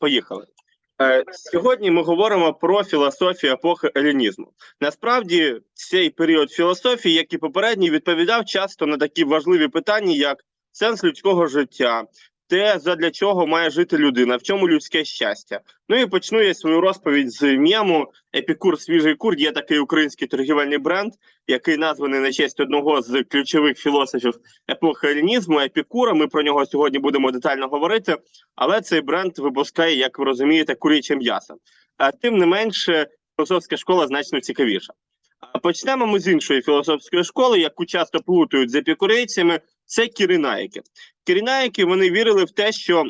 Поїхали. Е, Сьогодні ми говоримо про філософію епохи елінізму. Насправді, цей період філософії, як і попередній, відповідав часто на такі важливі питання, як сенс людського життя, те, задля чого має жити людина, в чому людське щастя. Ну і почну я свою розповідь з мєму Епікур Свіжий кур. Є такий український торгівельний бренд, який названий на честь одного з ключових філософів епохи елінізму Епікура. Ми про нього сьогодні будемо детально говорити. Але цей бренд випускає, як ви розумієте, куряче м'ясо. А тим не менше, філософська школа значно цікавіша. Почнемо ми з іншої філософської школи, яку часто плутають з епікурейцями. Це кірінаїки. Кірінаїки вони вірили в те, що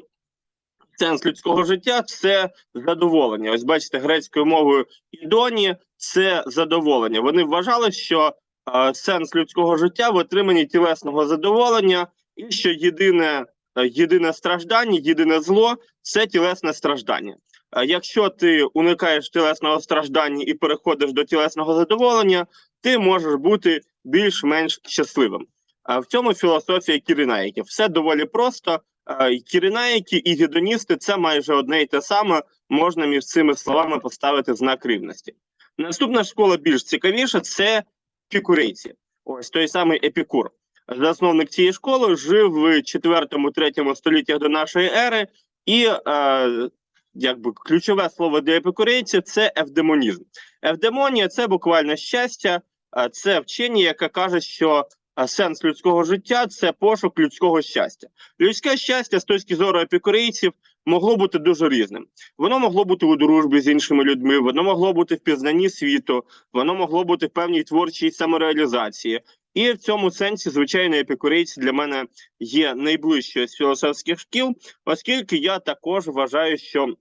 сенс людського життя це задоволення. Ось бачите, грецькою мовою ідоні це задоволення. Вони вважали, що е, сенс людського життя в отриманні тілесного задоволення, і що єдине, е, єдине страждання, єдине зло це тілесне страждання. Е, Якщо ти уникаєш тілесного страждання і переходиш до тілесного задоволення, ти можеш бути більш-менш щасливим. А в цьому філософія кірінаїків. Все доволі просто. Е, Кірінаїки і гедоністи це майже одне і те саме. Можна між цими словами поставити знак рівності. Наступна школа більш цікавіша це епікурейці. Ось той самий епікур. Засновник цієї школи жив в 4-3 століттях до нашої ери, і е, якби ключове слово для епікурейців це евдемонізм. Евдемонія це буквально щастя, е, це вчення, яке каже, що сенс людського життя це пошук людського щастя. Людське щастя з точки зору епікурейців могло бути дуже різним. Воно могло бути у дружбі з іншими людьми, воно могло бути в пізнанні світу, воно могло бути в певній творчій самореалізації. І в цьому сенсі, звичайно, епікурейці для мене є найближчою з філософських шкіл, оскільки я також вважаю, що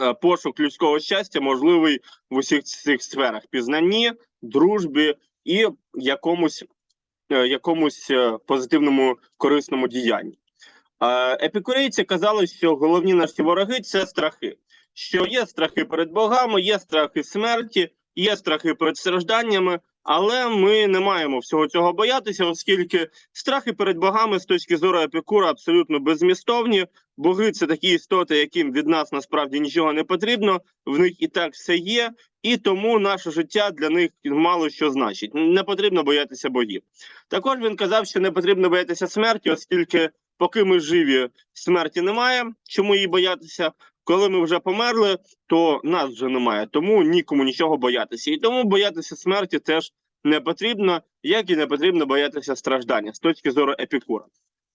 е, пошук людського щастя можливий в усіх цих сферах: пізнанні, дружбі і якомусь якомусь е, позитивному корисному діянні. Е, Епікурейці казали, що головні наші вороги це страхи. Що є страхи перед богами, є страхи смерті, є страхи перед стражданнями, але ми не маємо всього цього боятися, оскільки страхи перед богами з точки зору епікура абсолютно беззмістовні. Боги це такі істоти, яким від нас насправді нічого не потрібно. В них і так все є, і тому наше життя для них мало що значить. Не потрібно боятися богів. Також він казав, що не потрібно боятися смерті, оскільки поки ми живі, смерті немає. Чому її боятися? Коли ми вже померли, то нас вже немає, тому нікому нічого боятися. І тому боятися смерті теж не потрібно, як і не потрібно боятися страждання з точки зору епікура.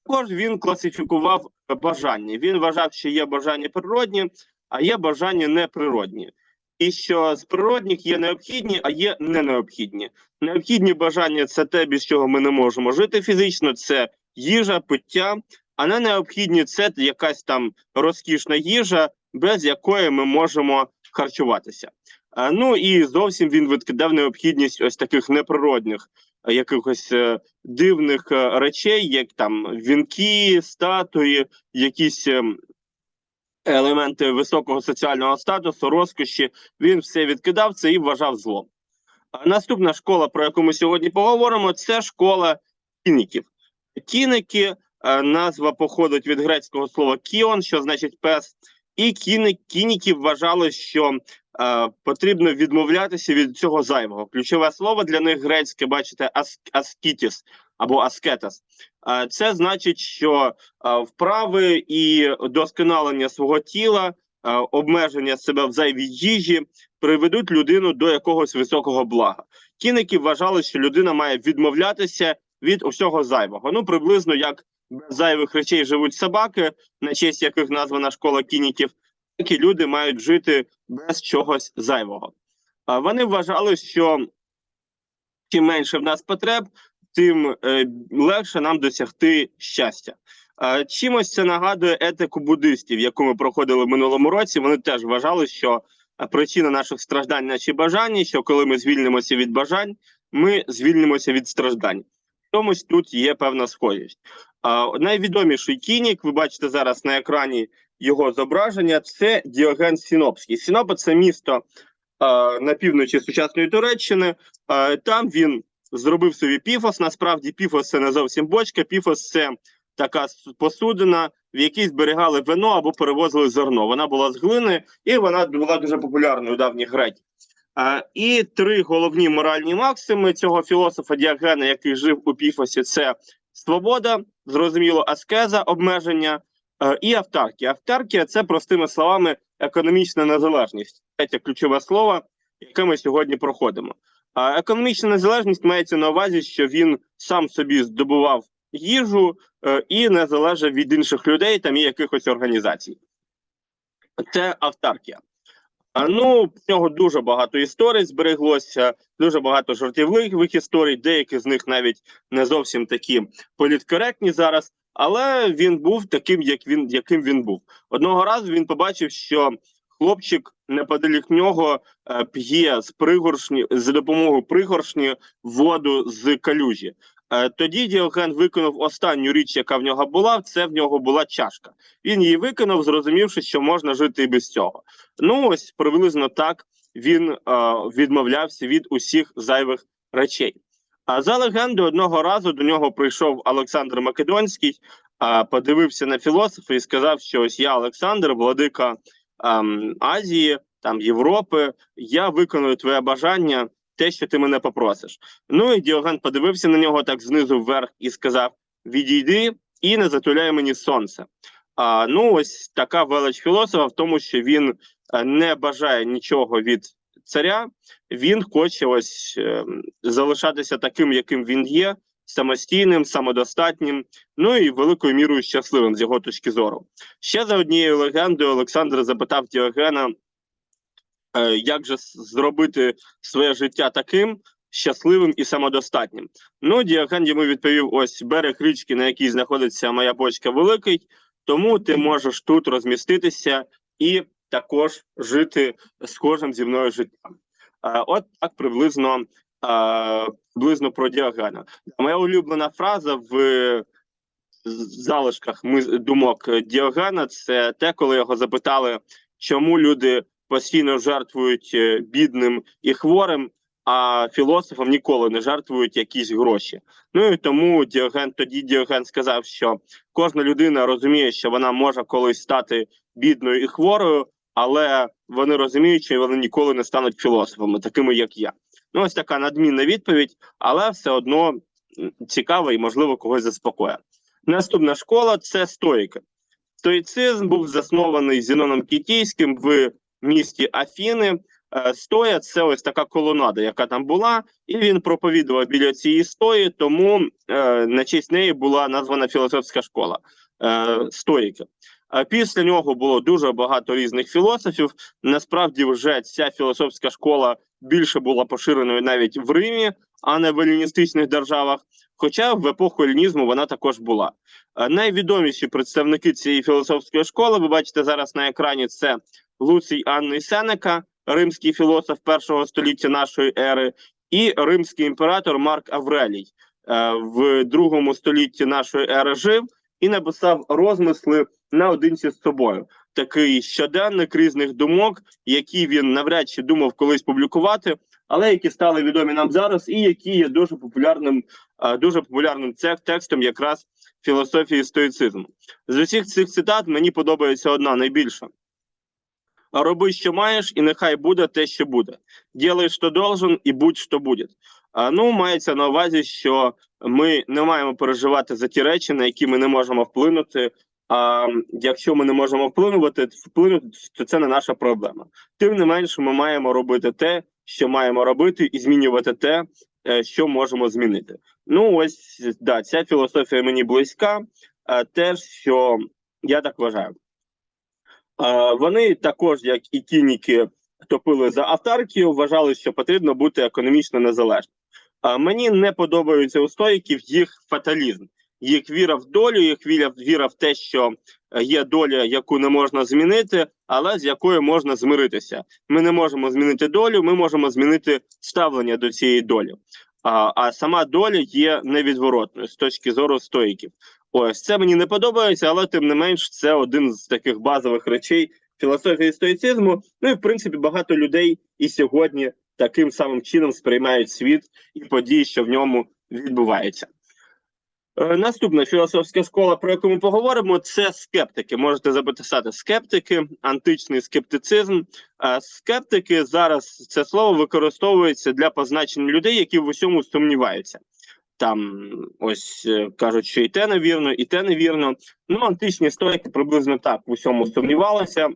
Також він класифікував бажання. Він вважав, що є бажання природні, а є бажання неприродні. І що з природних є необхідні, а є не необхідні. Необхідні бажання це те, без чого ми не можемо жити фізично, це їжа, пиття, а не необхідні це якась там розкішна їжа, без якої ми можемо харчуватися. Ну і зовсім він відкидав необхідність ось таких неприродних е, якихось е, дивних е, речей, як там вінки, статуї, якісь ем, елементи високого соціального статусу, розкоші. Він все відкидав це і вважав злом. Наступна школа, про яку ми сьогодні поговоримо, це школа кініків. Кіники, назва походить від грецького слова кіон, що значить пес, і кіни, кініки вважали, що потрібно відмовлятися від цього зайвого. Ключове слово для них грецьке, бачите, ас, аскітіс або аскетас. Е, це значить, що е, вправи і досконалення свого тіла, е, обмеження себе в зайвій їжі приведуть людину до якогось високого блага. Кіники вважали, що людина має відмовлятися від усього зайвого. Ну, приблизно як без зайвих речей живуть собаки, на честь яких названа школа кініків, так люди мають жити без чогось зайвого. Вони вважали, що чим менше в нас потреб, тим е, легше нам досягти щастя. Чимось це нагадує етику буддистів, яку ми проходили в минулому році. Вони теж вважали, що е, причина наших страждань наші бажання, що коли ми звільнимося від бажань, ми звільнимося від страждань. В Чомусь тут є певна схожість. Найвідоміший кінік, ви бачите зараз на екрані його зображення, це Діоген Сінопський. Сінопа це місто а, на півночі сучасної Туреччини. А, там він зробив собі піфос. Насправді, піфос це не зовсім бочка, піфос це така посудина, в якій зберігали вино або перевозили зерно. Вона була з глини і вона була дуже популярною у давніх греків. А, і три головні моральні максими цього філософа Діагена, який жив у Піфосі, це свобода, зрозуміло, аскеза, обмеження е, і автаркія. Автаркія це простими словами економічна незалежність. Це ключове слово, яке ми сьогодні проходимо. Економічна незалежність мається на увазі, що він сам собі здобував їжу е, і не залежав від інших людей там і якихось організацій. Це автаркія. Ну, в нього дуже багато історій збереглося, дуже багато жартівливих історій, деякі з них навіть не зовсім такі політкоректні зараз. Але він був таким, як він, яким він був. Одного разу він побачив, що хлопчик неподалік нього е, п'є з пригоршні за допомогою пригоршні воду з калюжі. Е, тоді Діоген виконав останню річ, яка в нього була. Це в нього була чашка. Він її виконав, зрозумівши, що можна жити і без цього. Ну ось приблизно так він е, відмовлявся від усіх зайвих речей. А за легендою, одного разу до нього прийшов Олександр Македонський, подивився на філософа і сказав, що ось я Олександр, владика ем, Азії, там Європи. Я виконую твоє бажання, те, що ти мене попросиш. Ну і Діоген подивився на нього так знизу вверх і сказав: Відійди і не затуляй мені сонце. А, ну, ось така велич філософа в тому, що він е, не бажає нічого від царя, він хоче ось е, залишатися таким, яким він є, самостійним, самодостатнім, ну і великою мірою щасливим з його точки зору. Ще за однією легендою Олександр запитав Діогена, е, як же зробити своє життя таким щасливим і самодостатнім. Ну, Діоген йому відповів: ось берег річки, на якій знаходиться моя бочка великий, тому ти можеш тут розміститися і також жити схожим зі мною життям. Е, От так приблизно, е, приблизно про Діогена. Моя улюблена фраза в залишках думок Діогена це те, коли його запитали, чому люди постійно жертвують е, бідним і хворим, а філософам ніколи не жертвують якісь гроші. Ну і тому Діоген тоді Діоген сказав, що кожна людина розуміє, що вона може колись стати бідною і хворою, але вони розуміють, що вони ніколи не стануть філософами, такими як я. Ну, ось така надмінна відповідь, але все одно цікава і можливо когось заспокоює. Наступна школа це стоїки. Стоїцизм був заснований Зіноном Кітійським в місті Афіни. Е, Стоя це ось така колонада, яка там була, і він проповідував біля цієї стої, тому е, на честь неї була названа філософська школа е, стоїки. А після нього було дуже багато різних філософів. Насправді, вже ця філософська школа більше була поширеною навіть в Римі, а не в еліністичних державах. Хоча в епоху елінізму вона також була. Е, Найвідоміші представники цієї філософської школи, ви бачите зараз на екрані, це Луцій Анний Сенека, римський філософ першого століття нашої ери, і римський імператор Марк Аврелій е, в другому столітті нашої ери жив і написав розмисли наодинці з собою. Такий щоденник різних думок, які він навряд чи думав колись публікувати, але які стали відомі нам зараз, і які є дуже популярним, дуже популярним текстом якраз філософії стоїцизму. З усіх цих цитат мені подобається одна найбільша. Роби, що маєш, і нехай буде те, що буде. Ділай, що должен, і будь що буде. Ну, мається на увазі, що ми не маємо переживати за ті речі, на які ми не можемо вплинути. А якщо ми не можемо вплинувати, вплинути, то це не наша проблема. Тим не менше, ми маємо робити те, що маємо робити, і змінювати те, е, що можемо змінити. Ну, ось да, ця філософія мені близька, е, теж що я так вважаю. Вони також, як і кініки, топили за автаркію, вважали, що потрібно бути економічно незалежним. Мені не подобаються у стоїків їх фаталізм, їх віра в долю, їх віра, віра в те, що е, є доля, яку не можна змінити, але з якою можна змиритися. Ми не можемо змінити долю, ми можемо змінити ставлення до цієї долі. А, а сама доля є невідворотною з точки зору стоїків. Ось це мені не подобається, але тим не менш, це один з таких базових речей філософії стоїцизму. Ну і в принципі багато людей і сьогодні таким самим чином сприймають світ і події, що в ньому відбуваються. Е, Наступна філософська школа, про яку ми поговоримо, це скептики. Можете записати скептики, античний скептицизм. Е, Скептики зараз це слово використовується для позначення людей, які в усьому сумніваються. Там ось е, кажуть, що і те невірно, і те невірно. Ну, античні історики приблизно так в усьому сумнівалися.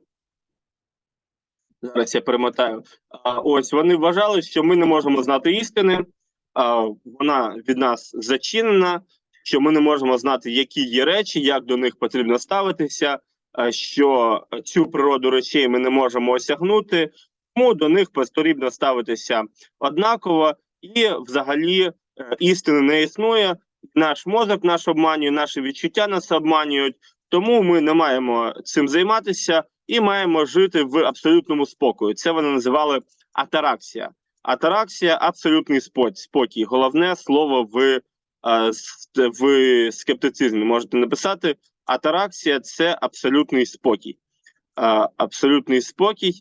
Зараз я перемотаю. А, ось вони вважали, що ми не можемо знати істини, а, вона від нас зачинена, що ми не можемо знати, які є речі, як до них потрібно ставитися, а, що цю природу речей ми не можемо осягнути, тому до них потрібно ставитися однаково, і взагалі е, істини не існує. Наш мозок наш обманює, наші відчуття нас обманюють, тому ми не маємо цим займатися і маємо жити в абсолютному спокої. Це вони називали атараксія. Атараксія абсолютний спо- спокій. Головне слово в, е, в скептицизмі. Можете написати атараксія це абсолютний спокій. Е, Абсолютний спокій,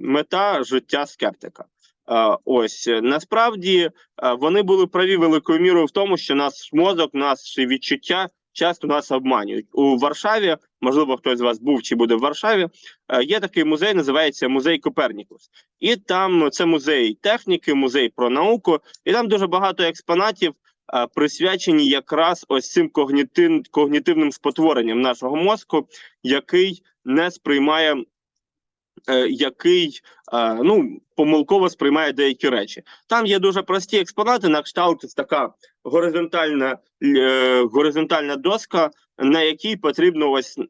мета життя скептика. Е, Ось насправді вони були праві великою мірою в тому, що наш мозок, наші відчуття часто нас обманюють у Варшаві. Можливо, хтось з вас був чи буде в Варшаві. е, Є такий музей, називається музей Копернікус, і там це музей техніки, музей про науку, і там дуже багато експонатів. е, Присвячені якраз ось цим когнітив, когнітивним спотворенням нашого мозку, який не сприймає, який е, ну помилково сприймає деякі речі. Там є дуже прості експонати, на кшталт така горизонтальна е, горизонтальна доска, на якій потрібно ось е,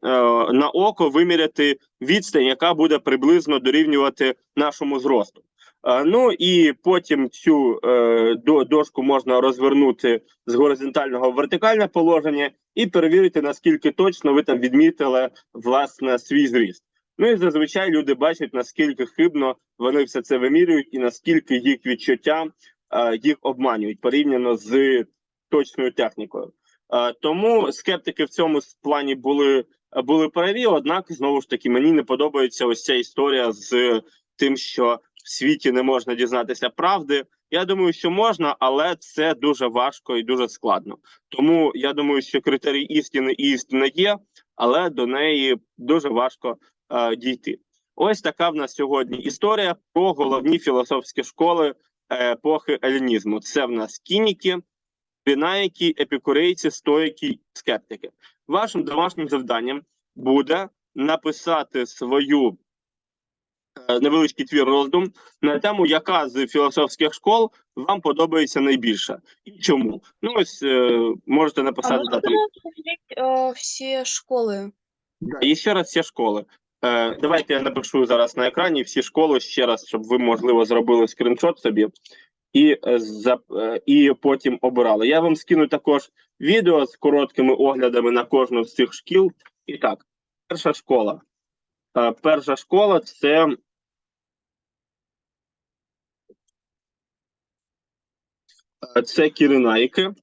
на око виміряти відстань, яка буде приблизно дорівнювати нашому зросту. Е, ну і потім цю е, до, дошку можна розвернути з горизонтального в вертикальне положення і перевірити, наскільки точно ви там відмітили власне свій зріст. Ну і зазвичай люди бачать, наскільки хибно вони все це вимірюють, і наскільки їх відчуття е, їх обманюють порівняно з точною технікою. Е, тому скептики в цьому плані були, були праві. Однак, знову ж таки, мені не подобається ось ця історія з тим, що в світі не можна дізнатися правди. Я думаю, що можна, але це дуже важко і дуже складно. Тому я думаю, що критерій істини і істина є, але до неї дуже важко е, дійти. Ось така в нас сьогодні історія про головні філософські школи е, епохи елінізму. Це в нас кініки, пінаїки, епікурейці, стоїки, скептики. Вашим домашнім завданням буде написати свою е, невеличкий твір роздум на тему, яка з філософських школ вам подобається найбільше і чому. Ну ось е, можете А написати можна дату. е, всі школи? Да, і ще раз всі школи. Е, давайте я напишу зараз на екрані всі школи ще раз, щоб ви, можливо, зробили скріншот собі і, е, за, е, і потім обирали. Я вам скину також відео з короткими оглядами на кожну з цих шкіл. І так, перша школа. Е, перша школа це. е, Це кіренаїки.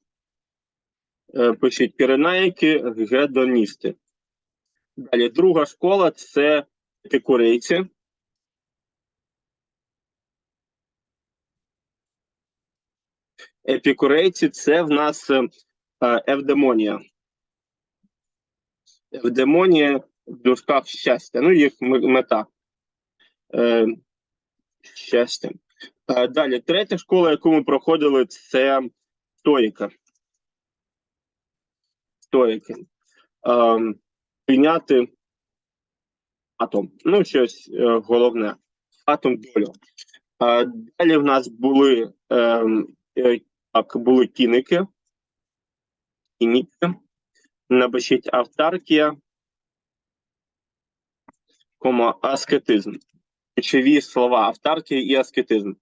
Е, Пишіть кіренаїки, гедоністи. Далі друга школа це епікурейці. Епікурейці це в нас е, евдемонія. Евдемонія в дужках щастя. Ну, їх мета. Е, щастя. Е, далі, третя школа, яку ми проходили, це стоїка. Стоїки. Е, прийняти атом. Ну, щось е, головне. Атом долю. А, далі в нас були, ем, е, так, були кіники. Кініки. Напишіть автаркія, кома, аскетизм. Ключові слова автаркія і аскетизм.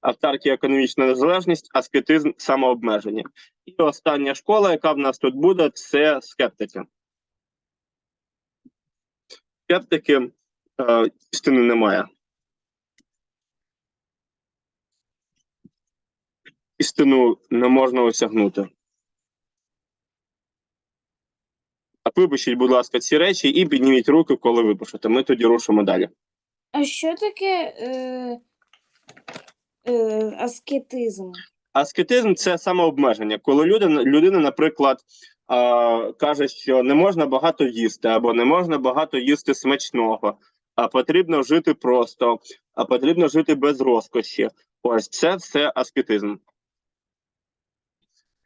Автаркія економічна незалежність, аскетизм самообмеження. І остання школа, яка в нас тут буде, це скептики. Скептики е, істини немає. Істину не можна осягнути. А випишіть, будь ласка, ці речі і підніміть руки, коли випишете. Ми тоді рушимо далі. А що таке е, е, аскетизм? Аскетизм це самообмеження, коли людина, людина наприклад, каже, що не можна багато їсти, або не можна багато їсти смачного, а потрібно жити просто, а потрібно жити без розкоші. Ось це все аскетизм.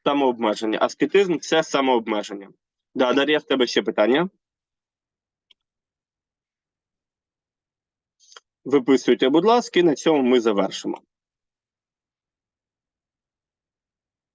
Самообмеження. Аскетизм це самообмеження. Да, Дар'я, в тебе ще питання? Виписуйте, будь ласка, і на цьому ми завершимо.